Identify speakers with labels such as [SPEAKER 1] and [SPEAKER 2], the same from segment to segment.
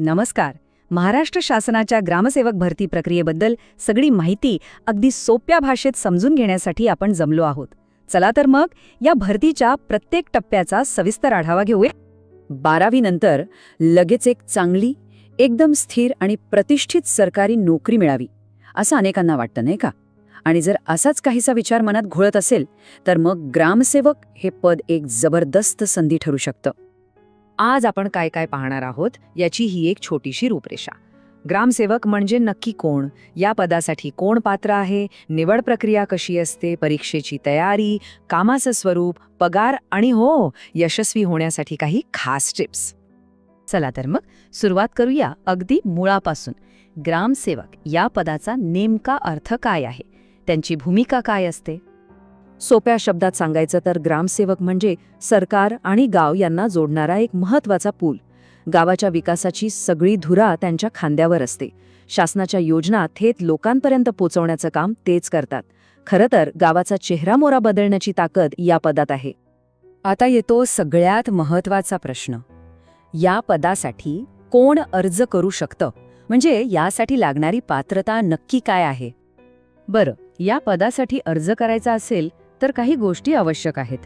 [SPEAKER 1] नमस्कार. महाराष्ट्र शासनाच्या ग्रामसेवक भरती प्रक्रियेबद्दल सगळी माहिती अगदी सोप्या भाषेत समजून घेण्यासाठी आपण जमलो आहोत. चला तर मग या भरतीच्या प्रत्येक टप्प्याचा सविस्तर आढावा घेऊया. बारावी नंतर लगेच एक चांगली एकदम स्थिर आणि प्रतिष्ठित सरकारी नोकरी मिळावी असं अनेकांना वाटतं नाही का? आणि जर असाच काहीसा विचार मनात घोळत असेल तर मग ग्रामसेवक हे पद एक जबरदस्त संधी ठरू शकतं. आज आपण काय काय पाहणार आहोत याची ही एक छोटीशी रूपरेषा. ग्रामसेवक म्हणजे नक्की कोण? या पदासाठी कोण पात्र आहे? निवड प्रक्रिया कशी असते? परीक्षेची तयारी कामाचं स्वरूप पगार आणि हो यशस्वी होण्यासाठी काही खास टिप्स. चला तर मग सुरुवात करूया अगदी मुळापासून. ग्रामसेवक या पदाचा नेमका अर्थ काय आहे? त्यांची भूमिका काय असते? सोप्या शब्दात सांगायचं तर ग्रामसेवक म्हणजे सरकार आणि गाव यांना जोडणारा एक महत्त्वाचा पूल. गावाच्या विकासाची सगळी धुरा त्यांच्या खांद्यावर असते. शासनाच्या योजना थेट लोकांपर्यंत पोचवण्याचं काम तेच करतात. खरं तर गावाचा चेहरामोरा बदलण्याची ताकद या पदात आहे. आता येतो सगळ्यात महत्त्वाचा प्रश्न. या पदासाठी कोण अर्ज करू शकतं? म्हणजे यासाठी लागणारी पात्रता नक्की काय आहे? बरं या पदासाठी अर्ज करायचा असेल तर काही गोष्टी आवश्यक आहेत.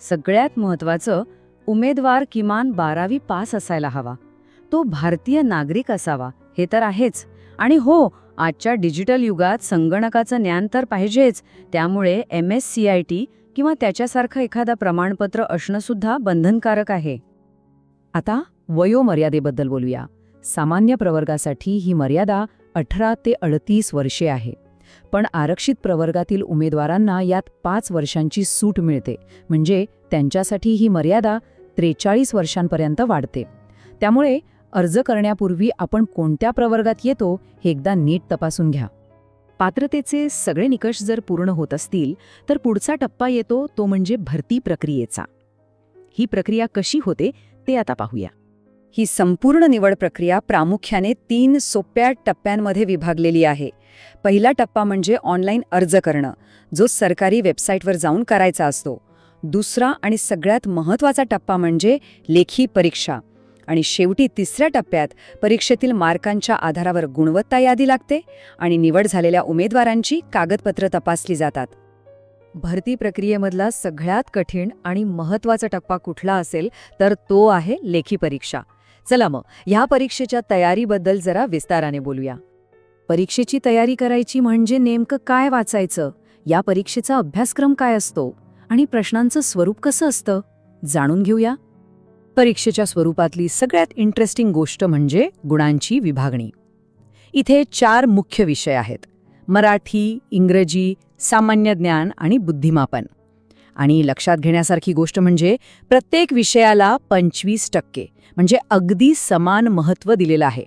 [SPEAKER 1] सगळ्यात महत्वाचं उमेदवार किमान बारावी पास असायला हवा. तो भारतीय नागरिक असावा हे तर आहेच. आणि हो आजच्या डिजिटल युगात संगणकाचं ज्ञान तर पाहिजेच. त्यामुळे M S C I T किंवा त्याच्यासारखं एखादा प्रमाणपत्र असणं सुद्धा बंधनकारक आहे. आता वयोमर्यादेबद्दल बोलूया. सामान्य प्रवर्गासाठी ही मर्यादा अठरा ते अडतीस वर्षे आहे. पण आरक्षित प्रवर्गातील उमेदवारांना यात पाच वर्षांची सूट मिळते. म्हणजे त्यांच्यासाठी ही मर्यादा त्रेचाळीस वर्षांपर्यंत वाढते. त्यामुळे अर्ज करण्यापूर्वी आपण कोणत्या प्रवर्गात येतो हे एकदा नीट तपासून घ्या. पात्रतेचे सगळे निकष जर पूर्ण होत असतील तर पुढचा टप्पा येतो तो म्हणजे भरती प्रक्रियेचा. ही प्रक्रिया कशी होते ते आता पाहूया. ही संपूर्ण निवड प्रक्रिया प्रामुख्याने तीन सोप्या टप्प्यांमध्ये विभागलेली आहे. पहिला टप्पा म्हणजे ऑनलाईन अर्ज करणं जो सरकारी वेबसाईटवर जाऊन करायचा असतो. दुसरा आणि सगळ्यात महत्त्वाचा टप्पा म्हणजे लेखी परीक्षा. आणि शेवटी तिसऱ्या टप्प्यात परीक्षेतील मार्कांच्या आधारावर गुणवत्ता यादी लागते आणि निवड झालेल्या उमेदवारांची कागदपत्र तपासली जातात. भरती प्रक्रियेमधला सगळ्यात कठीण आणि महत्त्वाचा टप्पा कुठला असेल तर तो आहे लेखी परीक्षा. चला मग ह्या परीक्षेच्या तयारीबद्दल जरा विस्ताराने बोलूया. परीक्षेची तयारी करायची म्हणजे नेमकं काय वाचायचं? या परीक्षेचा अभ्यासक्रम काय असतो? आणि प्रश्नांचं स्वरूप कसं असतं? जाणून घेऊया. परीक्षेच्या स्वरूपातली सगळ्यात इंटरेस्टिंग गोष्ट म्हणजे गुणांची विभागणी. इथे चार मुख्य विषय आहेत. मराठी इंग्रजी सामान्य ज्ञान आणि बुद्धिमापन. आणि लक्षात घेण्यासारखी गोष्ट म्हणजे प्रत्येक विषयाला पंचवीस टक्के म्हणजे अगदी समान महत्त्व दिलेलं आहे.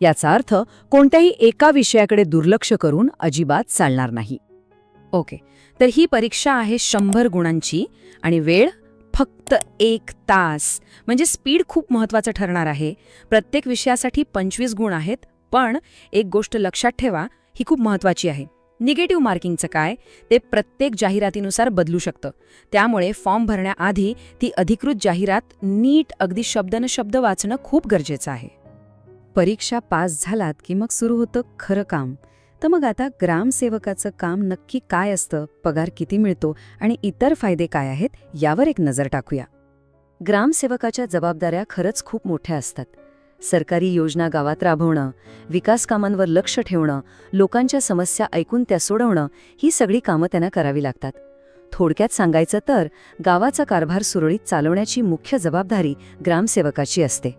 [SPEAKER 1] याचा अर्थ कोणत्याही एका विषयाकडे दुर्लक्ष करून अजिबात चालणार नाही. ओके तर ही परीक्षा आहे शंभर गुणांची आणि वेळ फक्त एक तास म्हणजे स्पीड खूप महत्वाचं ठरणार आहे. प्रत्येक विषयासाठी पंचवीस गुण आहेत पण एक गोष्ट लक्षात ठेवा ही खूप महत्वाची आहे. निगेटिव्ह मार्किंगचं काय? ते प्रत्येक जाहिरातीनुसार बदलू शकतं. त्यामुळे फॉर्म भरण्याआधी ती अधिकृत जाहिरात नीट अगदी शब्द न शब्द वाचणं खूप गरजेचं आहे. परीक्षा पास झालात की मग सुरू होतं खरं काम. तर मग आता ग्रामसेवकाचं काम नक्की काय असतं? पगार किती मिळतो? आणि इतर फायदे काय आहेत? यावर एक नजर टाकूया. ग्रामसेवकाच्या जबाबदाऱ्या खरंच खूप मोठ्या असतात. सरकारी योजना गावात राबवणं विकास कामांवर लक्ष ठेवणं लोकांच्या समस्या ऐकून त्या सोडवणं ही सगळी कामं त्यांना करावी लागतात. थोडक्यात सांगायचं तर गावाचा कारभार सुरळीत चालवण्याची मुख्य जबाबदारी ग्रामसेवकाची असते.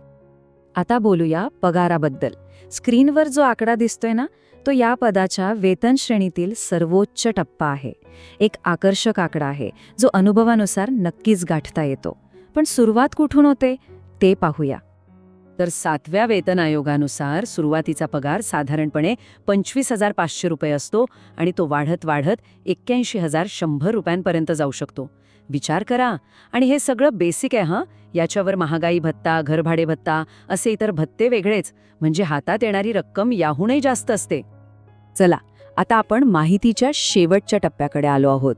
[SPEAKER 1] आता बोलूया पगाराबद्दल. स्क्रीनवर जो आकडा दिसतोय ना तो या पदाच्या वेतन श्रेणीतील सर्वोच्च टप्पा आहे. एक आकर्षक आकडा आहे जो अनुभवानुसार नक्कीच गाठता येतो. पण सुरुवात कुठून होते ते पाहूया. तर सातव्या वेतन आयोगानुसार सुरुवातीचा पगार साधारणपणे पंचवीस हजार पाचशे रुपये असतो आणि तो वाढत वाढत एक्क्याऐंशी हजार शंभर रुपयांपर्यंत जाऊ शकतो. विचार करा. आणि हे सगळं बेसिक आहे हां? याच्यावर महागाई भत्ता घरभाडे भत्ता असे इतर भत्ते वेगळेच. म्हणजे हातात येणारी रक्कम याहूनही जास्त असते. चला आता आपण माहितीच्या शेवटच्या टप्प्याकडे आलो आहोत.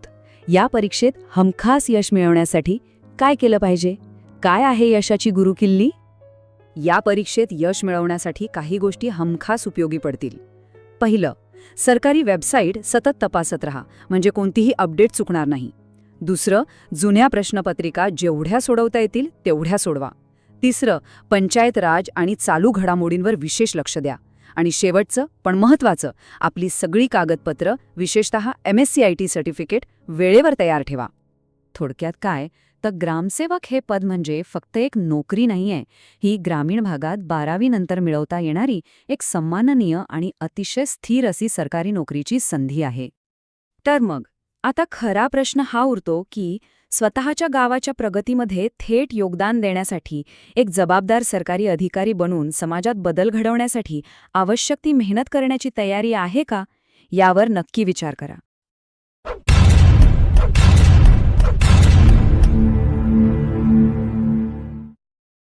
[SPEAKER 1] या परीक्षेत हमखास यश मिळवण्यासाठी काय केलं पाहिजे? काय आहे यशाची गुरुकिल्ली? या परीक्षेत यश मिळवण्यासाठी काही गोष्टी हमखास उपयोगी पडतील. पहिलं सरकारी वेबसाईट सतत तपासत रहा म्हणजे कोणतीही अपडेट चुकणार नाही. दुसरं जुन्या प्रश्नपत्रिका जेवढ्या सोडवता येतील तेवढ्या सोडवा. तिसरं पंचायत राज आणि चालू घडामोडींवर विशेष लक्ष द्या. आणि शेवटचं पण महत्त्वाचं आपली सगळी कागदपत्र विशेषतः M S C I T certificate वेळेवर तयार ठेवा. थोडक्यात काय? तर ग्रामसेवक हे पद म्हणजे फक्त एक नोकरी नाहीये. ही ग्रामीण भागात बारावी नंतर मिळवता येणारी एक सन्माननीय आणि अतिशय स्थिर अशी सरकारी नोकरीची संधी आहे. तर मग आता खरा प्रश्न हा उरतो की स्वतःच्या गावाच्या प्रगतीमध्ये थेट योगदान देण्यासाठी एक जबाबदार सरकारी अधिकारी बनून समाजात बदल घडवण्यासाठी आवश्यक ती मेहनत करण्याची तयारी आहे का? यावर नक्की विचार करा.